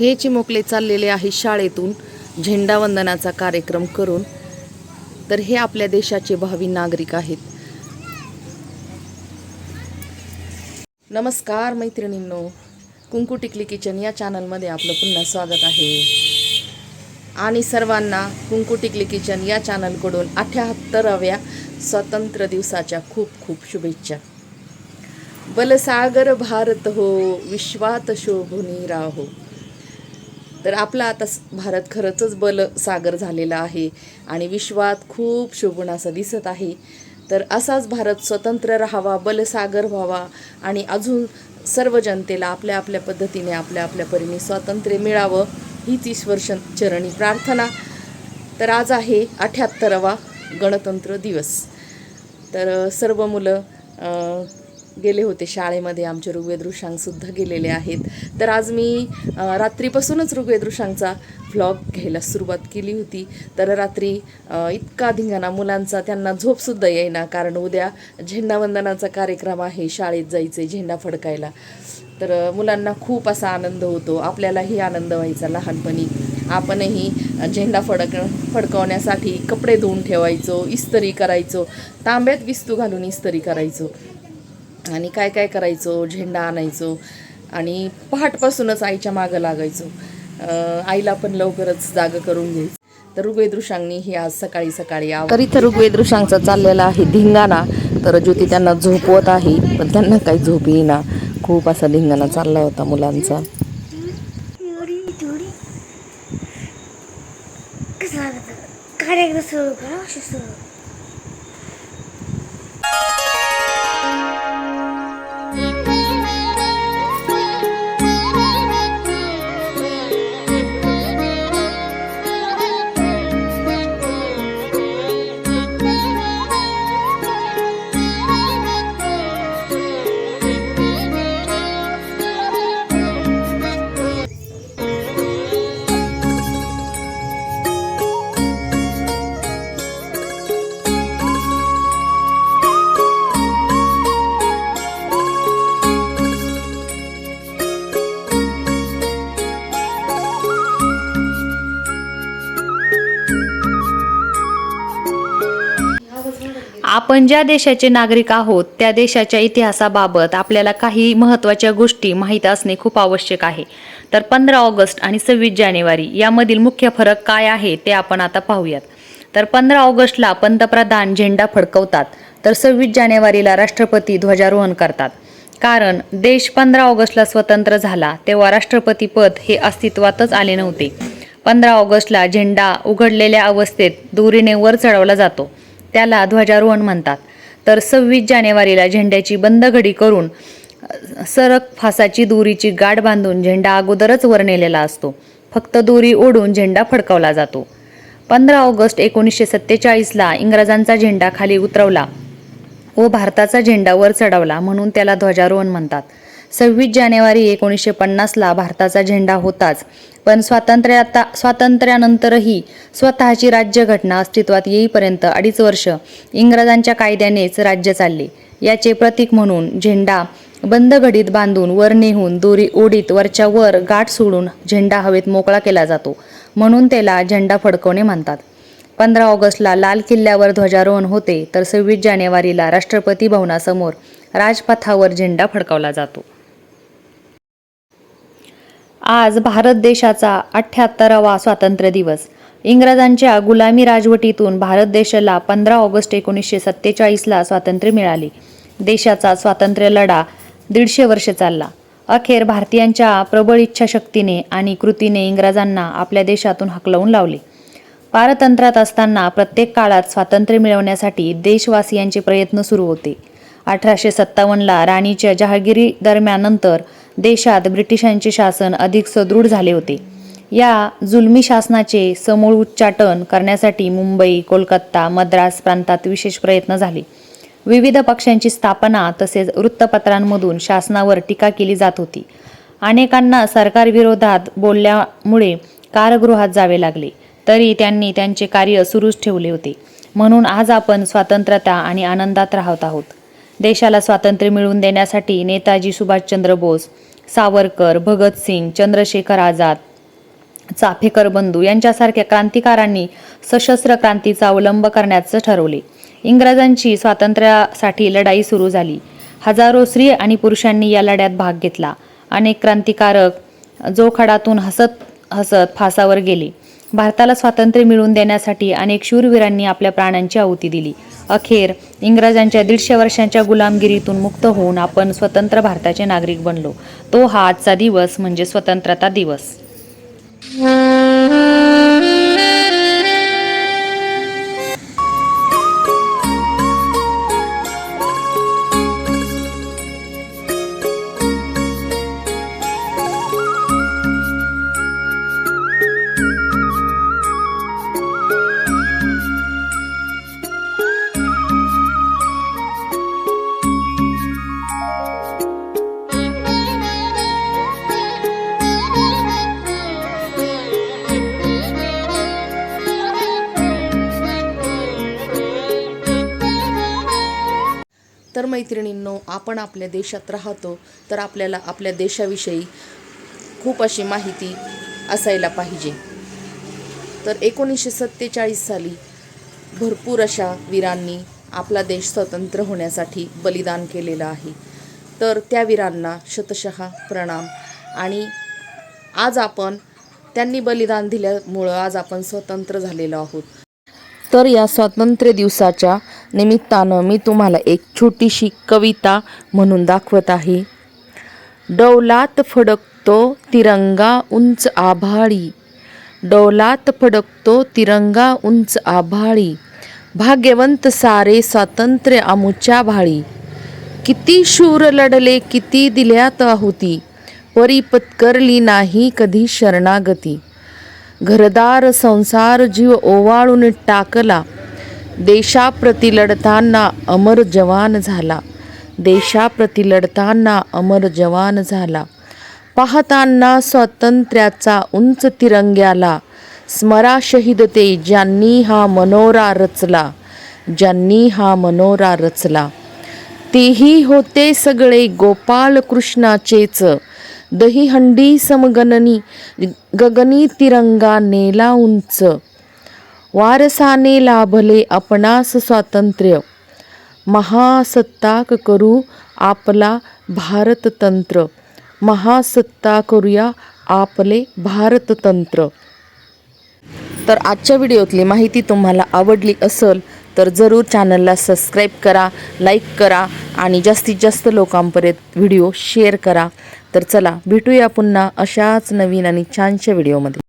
हे चिमुकले चाललेले आहे शाळेतून झेंडावंदनाचा कार्यक्रम करून. तर हे आपल्या देशाचे भावी नागरिक आहेत. नमस्कार मैत्रिणींनो. कुंकू टिकली किचन या चॅनलमध्ये आपलं पुन्हा स्वागत आहे. आणि सर्वांना कुंकू टिकली किचन या चॅनलकडून अठ्याहत्तराव्या स्वातंत्र्य दिवसाच्या खूप खूप शुभेच्छा. बलसागर भारत हो विश्वात शोभुनी राहो. तर आपला आता स- भारत खरंच बलसागर झालेला आहे आणि विश्वात खूप शोभून असं दिसत आहे. तर असाच भारत स्वतंत्र राहावा बलसागर व्हावा आणि अजून सर्व जनतेला आपल्या आपल्या पद्धतीने आपल्या आपल्या परीने स्वातंत्र्य मिळावं हीच ईश्वर चरणी प्रार्थना. तर आज आहे अठ्याहत्तरावा गणतंत्र दिवस. तर सर्व मुलं गेले होते. शाळेमध्ये आमचे ऋग्वेद गेलेले आहेत. तर आज मी रात्रीपासूनच ऋग्वेद ऋषांगचा व्लॉग घ्यायला सुरुवात केली होती. तर रात्री इतका धिंगाणा मुलांचा त्यांना झोपसुद्धा येईना कारण उद्या झेंडावंदनाचा कार्यक्रम आहे शाळेत जायचे झेंडा फडकायला. तर मुलांना खूप असा आनंद होतो. आपल्यालाही आनंद व्हायचा लहानपणी. आपणही झेंडा फडक फडकवण्यासाठी कपडे धुवून ठेवायचो इस्त्री करायचो. तांब्यात विस्तू घालून इस्तरी करायचो. आणि काय काय करायचो झेंडा आणायचो आणि पहाटपासूनच आईच्या मागं लागायचो. आईला पण लवकरच जागं करून घ्यायचं. तर ऋग्वेद ऋषांनी ही आज सकाळी सकाळी आव तर इथं चाललेला आहे धिंगाणा. तर ज्योती त्यांना झोपवत आहे पण त्यांना काही झोप येईना. खूप असा धिंगाणा चालला होता मुलांचा. कार्यक्रम सुरू करा आपण ज्या देशाचे नागरिक आहोत त्या देशाच्या इतिहासाबाबत आपल्याला काही महत्त्वाच्या गोष्टी माहीत असणे खूप आवश्यक आहे. तर पंधरा ऑगस्ट आणि सव्वीस जानेवारी यामधील मुख्य फरक काय आहे ते आपण आता पाहूयात. तर पंधरा ऑगस्टला पंतप्रधान झेंडा फडकवतात तर सव्वीस जानेवारीला राष्ट्रपती ध्वजारोहण करतात. कारण देश पंधरा ऑगस्टला स्वतंत्र झाला तेव्हा राष्ट्रपती पद हे अस्तित्वातच आले नव्हते. पंधरा ऑगस्टला झेंडा उघडलेल्या अवस्थेत दोरीने वर चढवला जातो. त्याला ध्वजारोहण म्हणतात. तर सव्वीस जानेवारीला झेंड्याची बंद घडी करून सरक फासाची दोरीची गाठ बांधून झेंडा अगोदरच वर नेलेला असतो. फक्त दोरी ओढून झेंडा फडकवला जातो. पंधरा ऑगस्ट एकोणीसशे सत्तेचाळीसला इंग्रजांचा झेंडा खाली उतरवला व भारताचा झेंडा वर चढवला म्हणून त्याला ध्वजारोहण म्हणतात. सव्वीस जानेवारी एकोणीसशे पन्नासला भारताचा झेंडा होताच. पण स्वातंत्र्याता स्वातंत्र्यानंतरही स्वतःची राज्यघटना अस्तित्वात येईपर्यंत अडीच वर्ष इंग्रजांच्या कायद्यानेच राज्य चालले. याचे प्रतीक म्हणून झेंडा बंद घडीत बांधून वर नेहून दोरी ओढीत वरच्या वर गाठ सोडून झेंडा हवेत मोकळा केला जातो म्हणून त्याला झेंडा फडकवणे म्हणतात. पंधरा ऑगस्टला लाल किल्ल्यावर ध्वजारोहण होते तर सव्वीस जानेवारीला राष्ट्रपती भवनासमोर राजपथावर झेंडा फडकावला जातो. आज भारत देशाचा अठ्ठ्याहत्तरावा स्वातंत्र्य दिवस. इंग्रजांच्या गुलामी राजवटीतून भारत देशाला पंधरा ऑगस्ट एकोणीसशे सत्तेचाळीसला स्वातंत्र्य मिळाले. देशाचा स्वातंत्र्य लढा दीडशे वर्ष चालला. अखेर भारतीयांच्या प्रबळ इच्छाशक्तीने आणि कृतीने इंग्रजांना आपल्या देशातून हकलवून लावले. पारतंत्र्यात असताना प्रत्येक काळात स्वातंत्र्य मिळवण्यासाठी देशवासियांचे प्रयत्न सुरू होते. अठराशे सत्तावन्नला राणीच्या जहागिरी दरम्यानंतर देशात ब्रिटिशांचे शासन अधिक सदृढ झाले होते. या जुलमी शासनाचे समूळ उच्चाटन करण्यासाठी मुंबई कोलकाता मद्रास प्रांतात विशेष प्रयत्न झाले. विविध पक्षांची स्थापना तसेच वृत्तपत्रांमधून शासनावर टीका केली जात होती. अनेकांना सरकारविरोधात बोलल्यामुळे कारगृहात जावे लागले तरी त्यांनी त्यांचे कार्य सुरूच ठेवले होते. म्हणून आज आपण स्वातंत्र्यता आणि आनंदात राहत आहोत. देशाला स्वातंत्र्य मिळवून देण्यासाठी नेताजी सुभाषचंद्र बोस सावरकर भगतसिंग चंद्रशेखर आझाद चाफेकर बंधू यांच्यासारख्या क्रांतिकारांनी सशस्त्र क्रांतीचा अवलंब करण्याचं ठरवले. इंग्रजांची स्वातंत्र्यासाठी लढाई सुरू झाली. हजारो स्त्री आणि पुरुषांनी या लढ्यात भाग घेतला. अनेक क्रांतिकारक जोखडातून हसत हसत फासावर गेले. भारताला स्वातंत्र्य मिळवून देण्यासाठी अनेक शूरवीरांनी आपल्या प्राणांची आहुती दिली. अखेर इंग्रजांच्या दीडशे वर्षांच्या गुलामगिरीतून मुक्त होऊन आपण स्वतंत्र भारताचे नागरिक बनलो. तो हा आजचा दिवस म्हणजे स्वतंत्रता दिवस. तर मैत्रिणींनो आपण आपल्या देशात राहतो तर आपल्याला आपल्या देशाविषयी खूप अशी माहिती असायला पाहिजे. तर एकोणीसशे सत्तेचाळीस साली भरपूर अशा वीरांनी आपला देश स्वतंत्र होण्यासाठी बलिदान केलेलं आहे. तर त्या वीरांना शतशः प्रणाम. आणि आज आपण त्यांनी बलिदान दिल्यामुळं आज आपण स्वतंत्र झालेलो आहोत. तर या स्वातंत्र्य दिवसाच्या निमित्तानं मी तुम्हाला एक छोटीशी कविता म्हणून दाखवत आहे. डौलात फडकतो तिरंगा उंच आभाळी. डौलात फडकतो तिरंगा उंच आभाळी. भाग्यवंत सारे स्वातंत्र्य आमुच्या भाळी. किती शूर लढले किती दिल्यात आहुती. परी पत्करली नाही कधी शरणागती. घरदार संसार जीव ओवाळून टाकला. देशाप्रती लढताना अमर जवान झाला. देशाप्रती लढताना अमर जवान झाला. पाहताना स्वातंत्र्याचा उंच तिरंग्याला स्मरा शहीद ते ज्यांनी हा मनोरा रचला. ज्यांनी हा मनोरा रचला. तेही होते सगळे गोपाल कृष्णाचेच दहीहंडी समगणनी गगनी तिरंगा नेला उंच. वारसाने लाभले आपणास स्वातंत्र्य. महासत्ताक करू आपला भारततंत्र. महासत्ता करूया आपले भारततंत्र. तर आजच्या व्हिडिओतली माहिती तुम्हाला आवडली असेल तर जरूर चॅनलला सबस्क्राईब करा लाईक करा आणि जास्तीत जास्त लोकांपर्यंत व्हिडिओ शेअर करा. तर चला भेटूया पुन्हा अशाच नवीन आणि छानशा व्हिडिओमध्ये.